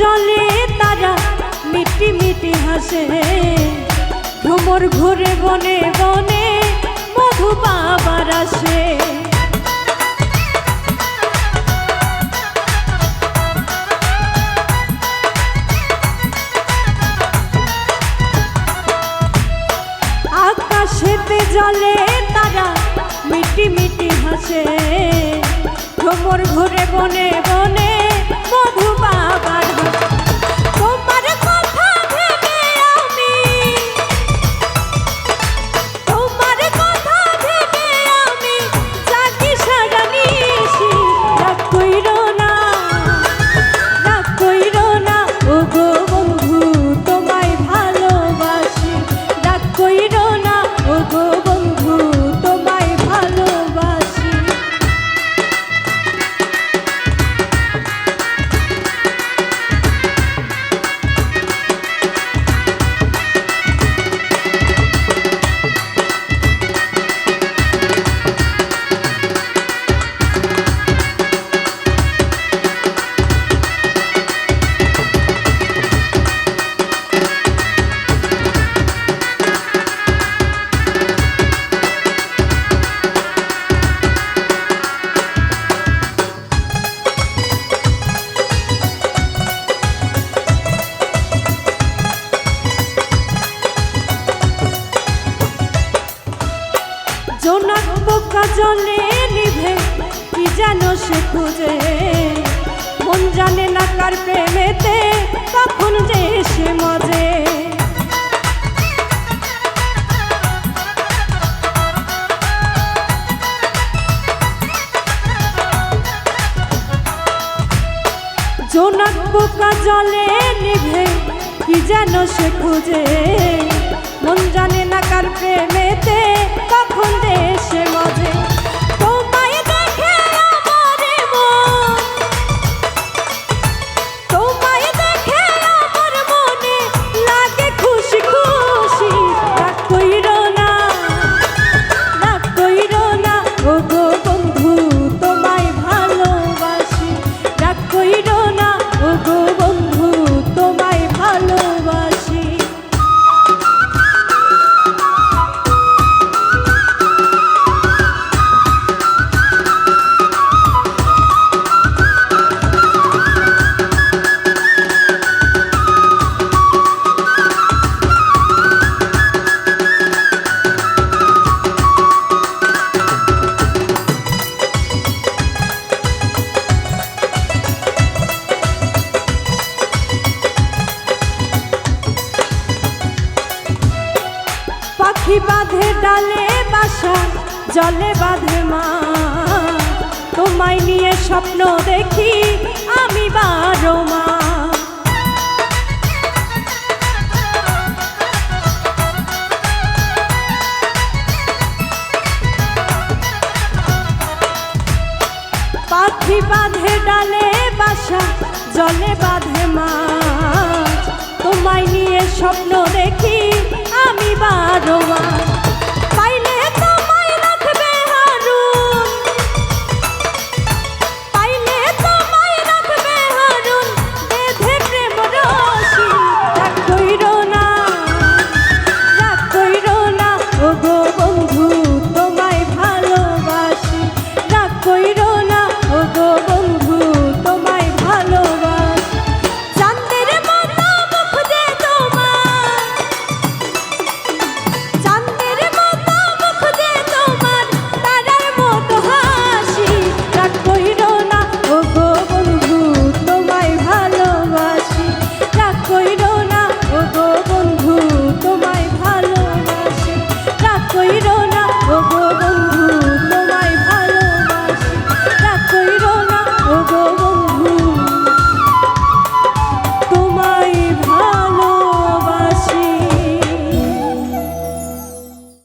জলে তারা মিটি মিটি হাসে। ভ্রমর ঘুরে বনে বনে মধু বাবার আসে। আকাশেতে জলে তারা মিটি মিটি হাসে। ভ্রমর ঘুরে বনে বনে জোনাক বোকা জলে নিভে, কি যেন সে খুঁজে? মন জানে না কার প্রেমেতে, কখন যে সে মজে। জোনাক বোকা জলে নিভে, কি যেন সে খুঁজে? মন জানে না কার প্রেমেতে কখন দেশে মজে। পাখি বাঁধে ডালে বাসা জলে বাঁধে মা। তোমায় নিয়ে স্বপ্ন দেখি আমি বারো মা। পাখি বাঁধে ডালে বাসা জলে বাঁধে মা। তোমায় নিয়ে স্বপ্ন দেখি আমি বারো মা